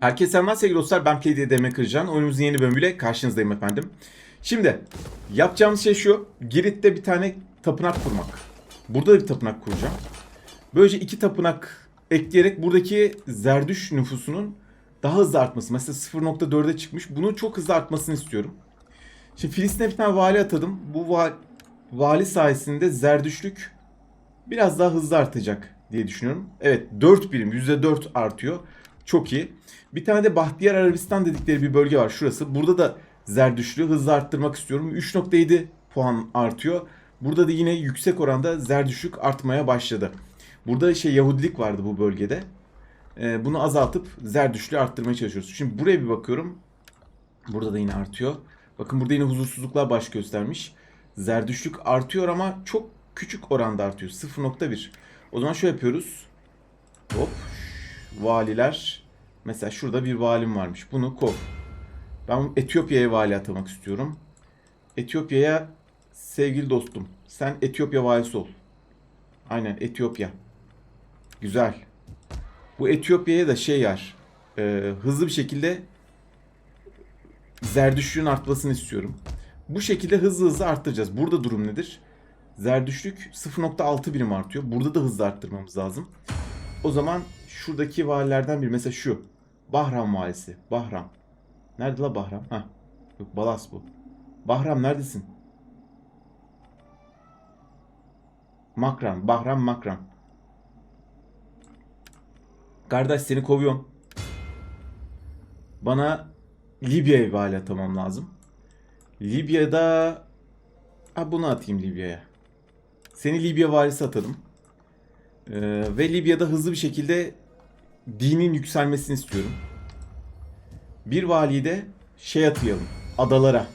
Herkese selamlar sevgili dostlar. Ben Play Demek Kırcan. Oyunumuzun yeni bölümüyle karşınızdayım efendim. Şimdi yapacağımız şey şu. Girit'te bir tane tapınak kurmak. Burada da bir tapınak kuracağım. Böylece iki tapınak ekleyerek buradaki Zerdüş nüfusunun daha hızlı artması. Mesela 0.4'e çıkmış. Bunun çok hızlı artmasını istiyorum. Şimdi Filistin'e bir tane vali atadım. Bu va- vali sayesinde Zerdüşlük biraz daha hızlı artacak diye düşünüyorum. Evet 4 birim %4 artıyor. Çok iyi. Bir tane de Bahtiyar Arabistan dedikleri bir bölge var şurası. Burada da Zerdüşlü hızlı arttırmak istiyorum. 3.7 puan artıyor. Burada da yine yüksek oranda Zerdüşlük artmaya başladı. Burada şey Yahudilik vardı bu bölgede. Ee, bunu azaltıp Zerdüşlü arttırmaya çalışıyoruz. Şimdi buraya bir bakıyorum. Burada da yine artıyor. Bakın burada yine huzursuzluklar baş göstermiş. Zerdüşlük artıyor ama çok küçük oranda artıyor. 0.1. O zaman şöyle yapıyoruz. Hop. Valiler. Mesela şurada bir valim varmış. Bunu kov. Ben Etiyopya'ya vali atamak istiyorum. Etiyopya'ya sevgili dostum. Sen Etiyopya valisi ol. Aynen Etiyopya. Güzel. Bu Etiyopya'ya da şey yar. e, hızlı bir şekilde Zerdüşlüğün artmasını istiyorum. Bu şekilde hızlı hızlı arttıracağız. Burada durum nedir? Zerdüşlük 0.6 birim artıyor. Burada da hızlı arttırmamız lazım. O zaman şuradaki valilerden biri mesela şu. Bahram valisi. Bahram. Nerede la Bahram? Ha. Yok Balas bu. Bahram neredesin? Makram. Bahram Makram. Kardeş seni kovuyorum. Bana Libya'ya vali atamam lazım. Libya'da... Ha bunu atayım Libya'ya. Seni Libya valisi atadım. Ee, ve Libya'da hızlı bir şekilde dinin yükselmesini istiyorum. Bir valiyi de şey atayalım. Adalara.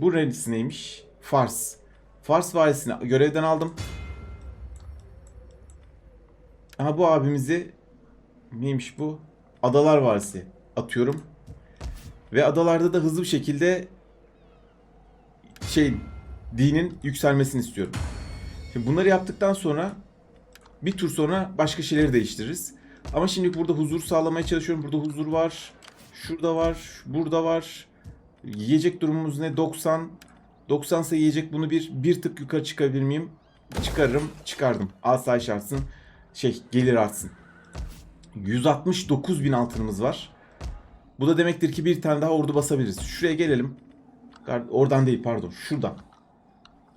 Bu neresi neymiş? Fars. Fars valisini görevden aldım. Aha bu abimizi neymiş bu? Adalar valisi atıyorum. Ve adalarda da hızlı bir şekilde şey dinin yükselmesini istiyorum. Şimdi bunları yaptıktan sonra bir tur sonra başka şeyleri değiştiririz. Ama şimdi burada huzur sağlamaya çalışıyorum. Burada huzur var. Şurada var. Burada var. Yiyecek durumumuz ne? 90. 90 ise yiyecek bunu bir bir tık yukarı çıkabilir miyim? Çıkarırım. Çıkardım. Asayiş artsın. Şey gelir artsın. 169 bin altınımız var. Bu da demektir ki bir tane daha ordu basabiliriz. Şuraya gelelim. Oradan değil pardon. Şuradan.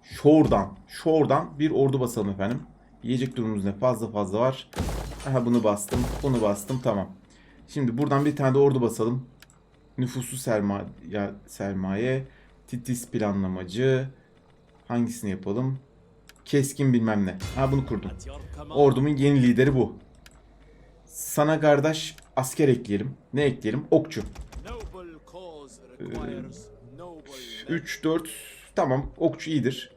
Şuradan. Şuradan bir ordu basalım efendim. Yiyecek durumumuz ne? Fazla fazla var. Aha bunu bastım. Bunu bastım. Tamam. Şimdi buradan bir tane de ordu basalım. Nüfusu sermaye, sermaye. Titis planlamacı. Hangisini yapalım? Keskin bilmem ne. Ha bunu kurdum. Ordumun yeni lideri bu. Sana kardeş asker ekleyelim. Ne ekleyelim? Okçu. 3, 4. Tamam. Okçu iyidir.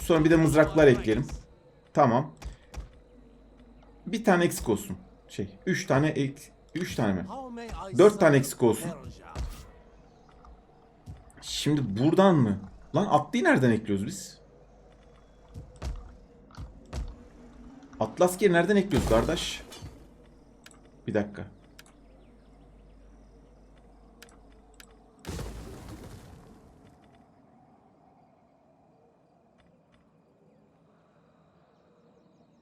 Sonra bir de mızraklar ekleyelim. Tamam. Bir tane eksik olsun. Şey. 3 tane ek 3 tane mi? 4 tane eksik olsun. Şimdi buradan mı? Lan atlıyı nereden ekliyoruz biz? Atlas geri nereden ekliyoruz kardeş? Bir dakika.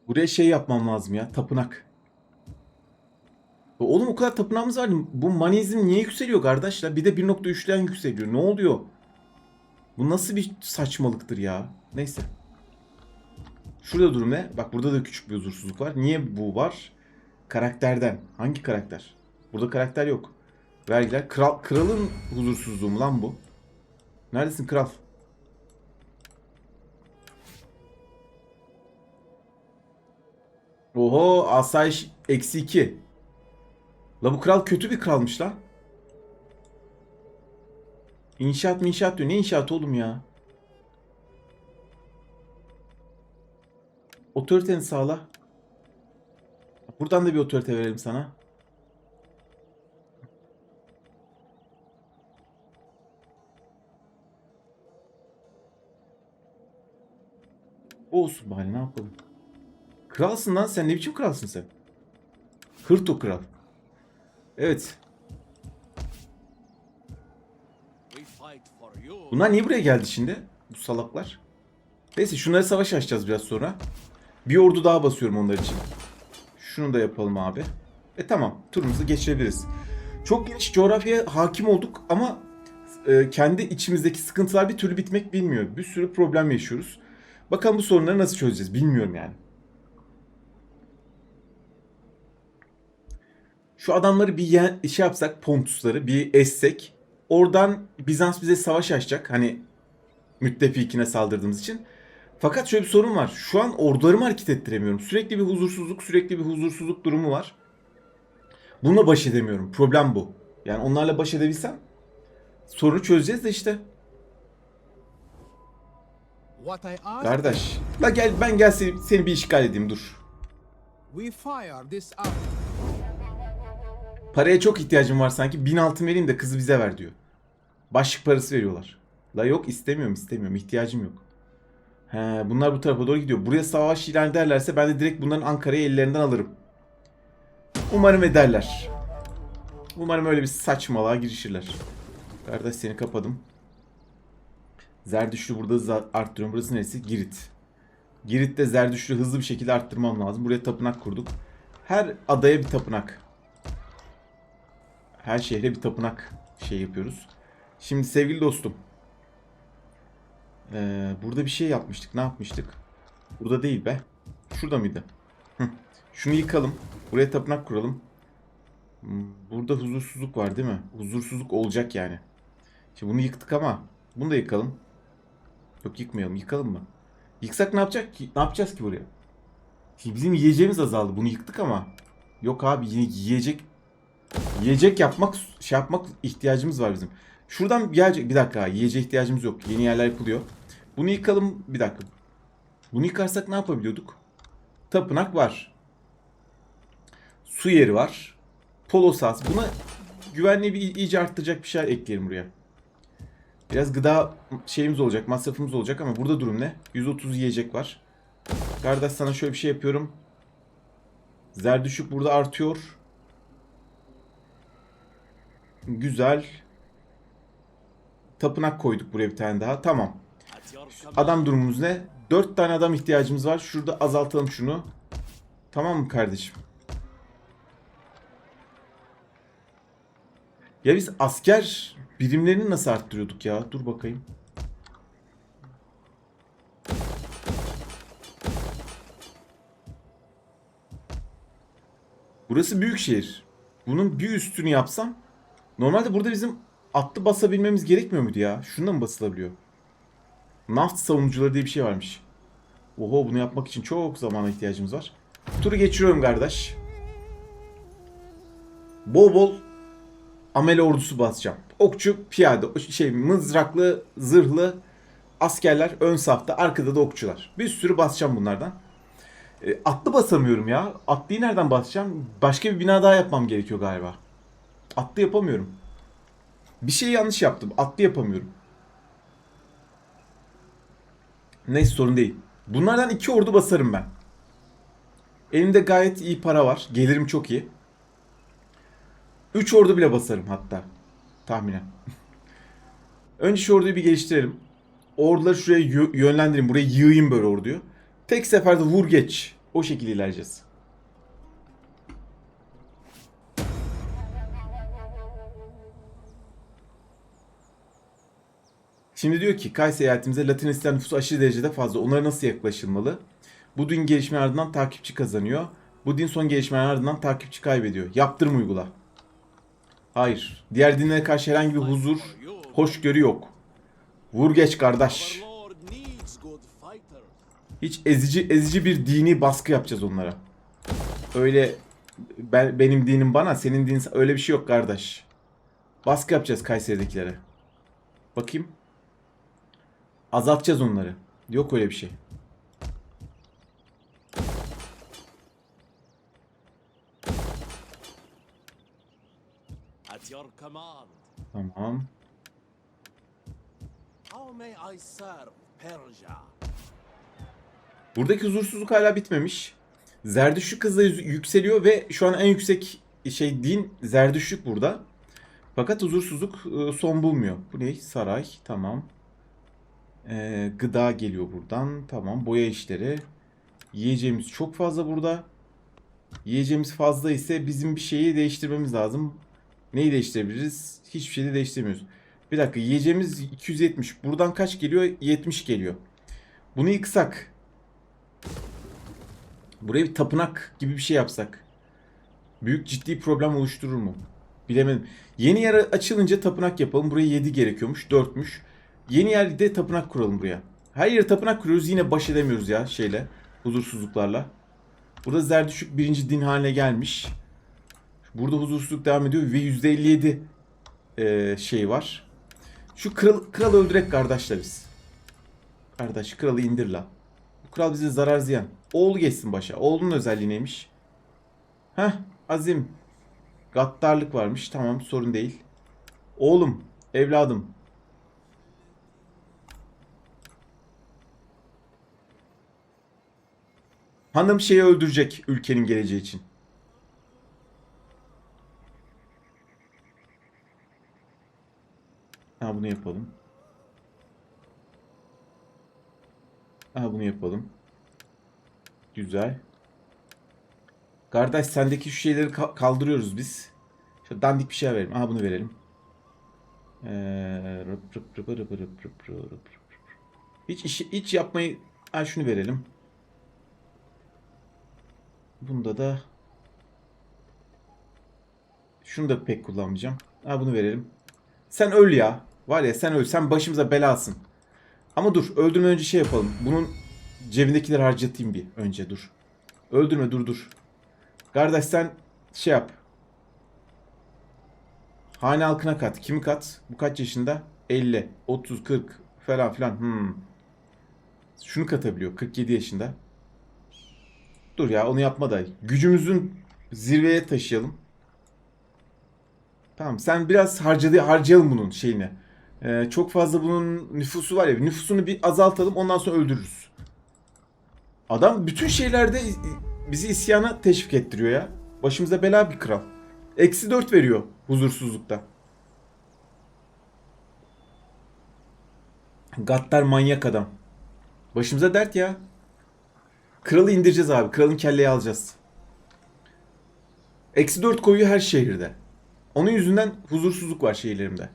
Buraya şey yapmam lazım ya. Tapınak. Oğlum o kadar tapınağımız var. Bu manizm niye yükseliyor kardeşler? Bir de 1.3'ten yükseliyor. Ne oluyor? Bu nasıl bir saçmalıktır ya? Neyse. Şurada durum ne? Bak burada da küçük bir huzursuzluk var. Niye bu var? Karakterden. Hangi karakter? Burada karakter yok. Vergiler. Kral, kralın huzursuzluğu mu lan bu? Neredesin kral? Oho asayiş eksi 2. La bu kral kötü bir kralmış lan. İnşaat mı inşaat diyor. Ne inşaat oğlum ya? Otoriteni sağla. Buradan da bir otorite verelim sana. Bu olsun bari ne yapalım. Kralsın lan sen ne biçim kralsın sen? Hırto kral. Evet. Bunlar niye buraya geldi şimdi? Bu salaklar. Neyse şunları savaş açacağız biraz sonra. Bir ordu daha basıyorum onlar için. Şunu da yapalım abi. E tamam turumuzu geçirebiliriz. Çok geniş coğrafyaya hakim olduk ama e, kendi içimizdeki sıkıntılar bir türlü bitmek bilmiyor. Bir sürü problem yaşıyoruz. Bakalım bu sorunları nasıl çözeceğiz bilmiyorum yani. Şu adamları bir yen, şey yapsak Pontusları bir essek. Oradan Bizans bize savaş açacak. Hani müttefikine saldırdığımız için. Fakat şöyle bir sorun var. Şu an ordularımı hareket ettiremiyorum. Sürekli bir huzursuzluk, sürekli bir huzursuzluk durumu var. Bununla baş edemiyorum. Problem bu. Yani onlarla baş edebilsem sorunu çözeceğiz de işte. Kardeş. La gel ben gel seni, seni bir işgal edeyim dur. we fire this up. Paraya çok ihtiyacım var sanki. Bin altın vereyim de kızı bize ver diyor. Başlık parası veriyorlar. La yok istemiyorum istemiyorum. ihtiyacım yok. He, bunlar bu tarafa doğru gidiyor. Buraya savaş ilan ederlerse ben de direkt bunların Ankara'yı ellerinden alırım. Umarım ederler. Umarım öyle bir saçmalığa girişirler. Kardeş seni kapadım. Zerdüşlü burada arttırıyorum. Burası neresi? Girit. Girit'te Zerdüşlü hızlı bir şekilde arttırmam lazım. Buraya tapınak kurduk. Her adaya bir tapınak. Her şehre bir tapınak şey yapıyoruz. Şimdi sevgili dostum. Ee, burada bir şey yapmıştık. Ne yapmıştık? Burada değil be. Şurada mıydı? Şunu yıkalım. Buraya tapınak kuralım. Burada huzursuzluk var değil mi? Huzursuzluk olacak yani. Şimdi bunu yıktık ama bunu da yıkalım. Yok yıkmayalım. Yıkalım mı? Yıksak ne yapacak ki? Ne yapacağız ki buraya? Şimdi bizim yiyeceğimiz azaldı. Bunu yıktık ama. Yok abi yine yiyecek Yiyecek yapmak, şey yapmak ihtiyacımız var bizim. Şuradan gelecek bir dakika yiyecek ihtiyacımız yok. Yeni yerler yapılıyor. Bunu yıkalım bir dakika. Bunu yıkarsak ne yapabiliyorduk? Tapınak var. Su yeri var. Polo sahası. Buna güvenliği bir iyice arttıracak bir şeyler ekleyelim buraya. Biraz gıda şeyimiz olacak, masrafımız olacak ama burada durum ne? 130 yiyecek var. Kardeş sana şöyle bir şey yapıyorum. Zerdüşük burada artıyor. Güzel. Tapınak koyduk buraya bir tane daha. Tamam. Adam durumumuz ne? 4 tane adam ihtiyacımız var. Şurada azaltalım şunu. Tamam mı kardeşim? Ya biz asker birimlerini nasıl arttırıyorduk ya? Dur bakayım. Burası büyük şehir. Bunun bir üstünü yapsam normalde burada bizim atlı basabilmemiz gerekmiyor muydu ya? Şundan mı basılabiliyor? Naft savunucuları diye bir şey varmış. Oho bunu yapmak için çok zamana ihtiyacımız var. Turu geçiriyorum kardeş. Bol bol amele ordusu basacağım. Okçu, piyade, şey mızraklı, zırhlı askerler ön safta, arkada da okçular. Bir sürü basacağım bunlardan. E, atlı basamıyorum ya. Atlıyı nereden basacağım? Başka bir bina daha yapmam gerekiyor galiba. Atlı yapamıyorum. Bir şey yanlış yaptım. Atlı yapamıyorum. Neyse sorun değil. Bunlardan iki ordu basarım ben. Elimde gayet iyi para var. Gelirim çok iyi. Üç ordu bile basarım hatta. Tahminen. Önce şu orduyu bir geliştirelim. Orduları şuraya yö- yönlendireyim. Buraya yığayım böyle orduyu. Tek seferde vur geç. O şekilde ilerleyeceğiz. Şimdi diyor ki Kay seyahatimize Latin isteyen nüfusu aşırı derecede fazla. Onlara nasıl yaklaşılmalı? Bu din gelişmenin ardından takipçi kazanıyor. Bu din son gelişmenin ardından takipçi kaybediyor. Yaptırım uygula. Hayır. Diğer dinlere karşı herhangi bir huzur, hoşgörü yok. Vur geç kardeş. Hiç ezici ezici bir dini baskı yapacağız onlara. Öyle ben, benim dinim bana, senin dinin öyle bir şey yok kardeş. Baskı yapacağız Kayseri'dekilere. Bakayım. Azaltacağız onları. Yok öyle bir şey. At your command. Tamam. How may I serve Persia? Buradaki huzursuzluk hala bitmemiş. Zerdüşlük hızla yükseliyor ve şu an en yüksek şey din zerdüşlük burada. Fakat huzursuzluk e, son bulmuyor. Bu ne? Saray. Tamam. Ee, gıda geliyor buradan. Tamam. Boya işleri. Yiyeceğimiz çok fazla burada. Yiyeceğimiz fazla ise bizim bir şeyi değiştirmemiz lazım. Neyi değiştirebiliriz? Hiçbir şey de değiştiremiyoruz. Bir dakika yiyeceğimiz 270. Buradan kaç geliyor? 70 geliyor. Bunu yıksak. Buraya bir tapınak gibi bir şey yapsak. Büyük ciddi problem oluşturur mu? Bilemedim. Yeni yer açılınca tapınak yapalım. Buraya 7 gerekiyormuş. 4'müş. Yeni yerde tapınak kuralım buraya. Her yere tapınak kuruyoruz. Yine baş edemiyoruz ya şeyle. Huzursuzluklarla. Burada Zerdüşük birinci din haline gelmiş. Burada huzursuzluk devam ediyor ve %57 e, şey var. Şu kral, kralı öldürek kardeşler biz. Kardeş kralı indir la. Bu kral bize zarar ziyan. Oğlu geçsin başa. Oğlunun özelliği neymiş? Heh azim. Gaddarlık varmış. Tamam sorun değil. Oğlum, evladım. Hanım şeyi öldürecek ülkenin geleceği için. Ha bunu yapalım. Ha bunu yapalım. Güzel. Kardeş sendeki şu şeyleri ka- kaldırıyoruz biz. Şu dandik bir şey verelim. Aha bunu verelim. Ee, rıp rıp rıp rıp rıp rıp rıp rıp. Hiç işi hiç yapmayı ha şunu verelim. Bunda da şunu da pek kullanmayacağım. Ha bunu verelim. Sen öl ya. Var ya sen öl. Sen başımıza belasın. Ama dur. Öldürmeden önce şey yapalım. Bunun cebindekileri harcatayım bir önce dur. Öldürme dur dur. Kardeş sen şey yap. Hane halkına kat. Kimi kat? Bu kaç yaşında? 50, 30, 40 falan filan. Hmm. Şunu katabiliyor. 47 yaşında. Dur ya onu yapma da. Gücümüzün zirveye taşıyalım. Tamam sen biraz harcadı, harcayalım bunun şeyini. Ee, çok fazla bunun nüfusu var ya. Nüfusunu bir azaltalım ondan sonra öldürürüz. Adam bütün şeylerde bizi isyana teşvik ettiriyor ya. Başımıza bela bir kral. Eksi 4 veriyor huzursuzlukta. Gattar manyak adam. Başımıza dert ya. Kralı indireceğiz abi. Kralın kelleyi alacağız. Eksi 4 koyuyor her şehirde. Onun yüzünden huzursuzluk var şehirlerimde.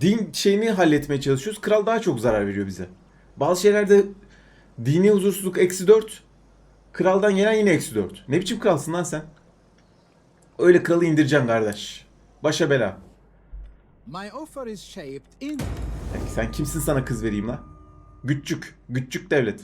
Din şeyini halletmeye çalışıyoruz. Kral daha çok zarar veriyor bize. Bazı şeylerde dini huzursuzluk eksi 4. Kraldan gelen yine eksi 4. Ne biçim kralsın lan sen? Öyle kralı indireceksin kardeş. Başa bela. My offer is shaped in sen kimsin sana kız vereyim la? Güççük. Güççük devlet.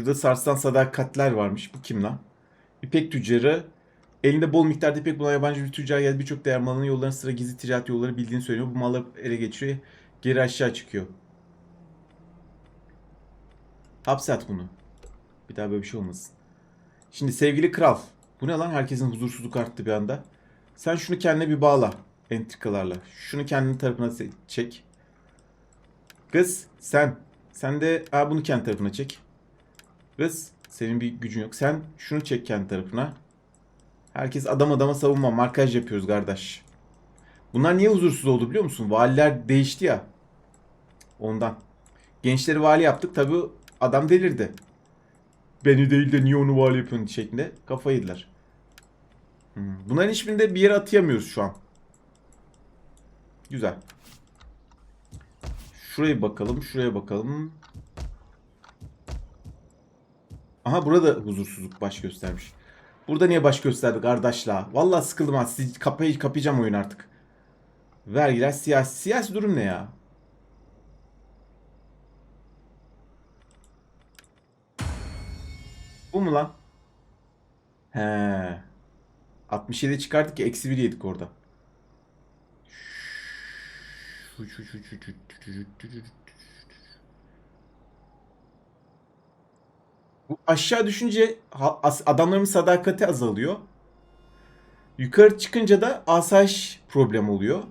Şurada sarsılan sadakatler varmış. Bu kim lan? İpek tüccarı. Elinde bol miktarda ipek bulan yabancı bir tüccar geldi. Birçok değer malının yolların sıra gizli ticaret yolları bildiğini söylüyor. Bu malları ele geçiriyor. Geri aşağı çıkıyor. Hapse at bunu. Bir daha böyle bir şey olmasın. Şimdi sevgili kral. Bu ne lan? Herkesin huzursuzluk arttı bir anda. Sen şunu kendine bir bağla. Entrikalarla. Şunu kendin tarafına çek. Kız sen. Sen de ha, bunu kendi tarafına çek. Kız senin bir gücün yok. Sen şunu çek kendi tarafına. Herkes adam adama savunma. Markaj yapıyoruz kardeş. Bunlar niye huzursuz oldu biliyor musun? Valiler değişti ya. Ondan. Gençleri vali yaptık. Tabi adam delirdi. Beni değil de niye onu vali yapıyorsun şeklinde kafayı yediler. Hmm. Bunların hiçbirinde bir yere atayamıyoruz şu an. Güzel. Şuraya bakalım, şuraya bakalım. Aha burada huzursuzluk baş göstermiş. Burada niye baş gösterdi kardeşla? Vallahi sıkıldım ha. Siz kapayı kapayacağım oyun artık. Vergiler siyasi. Siyasi durum ne ya? Bu mu lan? He. 67 çıkardık ki eksi 1 yedik orada. Bu aşağı düşünce adamların sadakati azalıyor. Yukarı çıkınca da asayiş problem oluyor.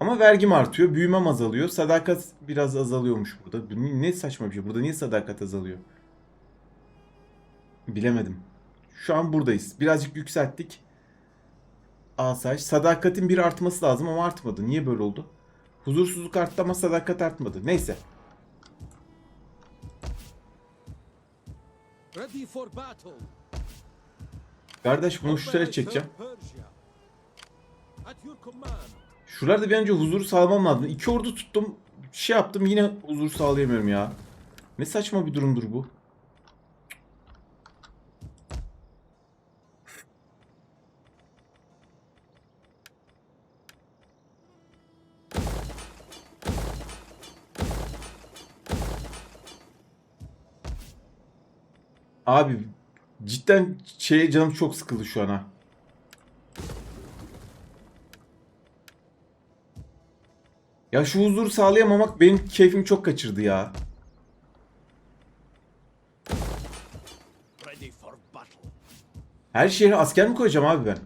Ama vergim artıyor, büyümem azalıyor. Sadakat biraz azalıyormuş burada. Bu Ne saçma bir şey. Burada niye sadakat azalıyor? Bilemedim. Şu an buradayız. Birazcık yükselttik. Asayiş. Sadakatin bir artması lazım ama artmadı. Niye böyle oldu? Huzursuzluk arttı ama sadakat artmadı. Neyse. Kardeş bunu şuraya çekeceğim. Şuralarda bir önce huzur sağlamam lazım. İki ordu tuttum. Şey yaptım yine huzur sağlayamıyorum ya. Ne saçma bir durumdur bu. Abi cidden şeye canım çok sıkıldı şu an ha. Ya şu huzuru sağlayamamak benim keyfimi çok kaçırdı ya. Ready for battle. Her şehre asker mi koyacağım abi ben?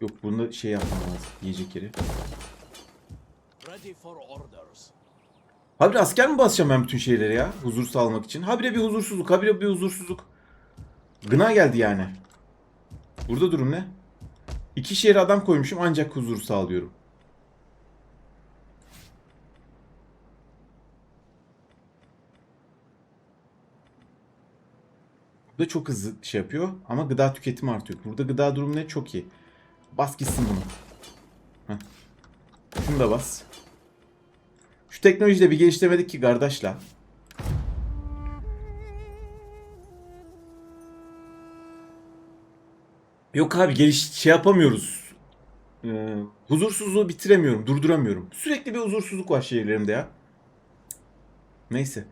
Yok bunda şey yapmam lazım. Yiyecek yeri. Ready for orders. Habire asker mi basacağım ben bütün şeyleri ya? Huzur sağlamak için. Habire bir huzursuzluk, habire bir huzursuzluk. Gına geldi yani. Burada durum ne? İki şehre adam koymuşum ancak huzur sağlıyorum. Burada çok hızlı şey yapıyor ama gıda tüketimi artıyor. Burada gıda durumu ne? Çok iyi. Bas gitsin bunu. Heh. Şunu da bas. Şu teknolojide bir geliştirmedik ki kardeşla. Yok abi geliş şey yapamıyoruz. Ee, huzursuzluğu bitiremiyorum, durduramıyorum. Sürekli bir huzursuzluk var şehirlerimde ya. Neyse.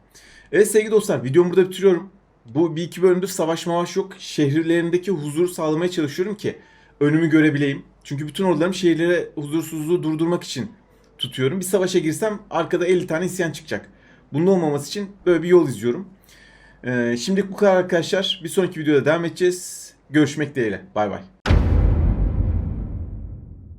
Evet sevgili dostlar videomu burada bitiriyorum. Bu bir iki bölümdür savaş mavaş yok. Şehirlerindeki huzur sağlamaya çalışıyorum ki önümü görebileyim. Çünkü bütün ordularım şehirlere huzursuzluğu durdurmak için tutuyorum. Bir savaşa girsem arkada 50 tane isyan çıkacak. Bunun olmaması için böyle bir yol izliyorum. Ee, şimdilik bu kadar arkadaşlar. Bir sonraki videoda devam edeceğiz. Görüşmek dileğiyle. Bay bay.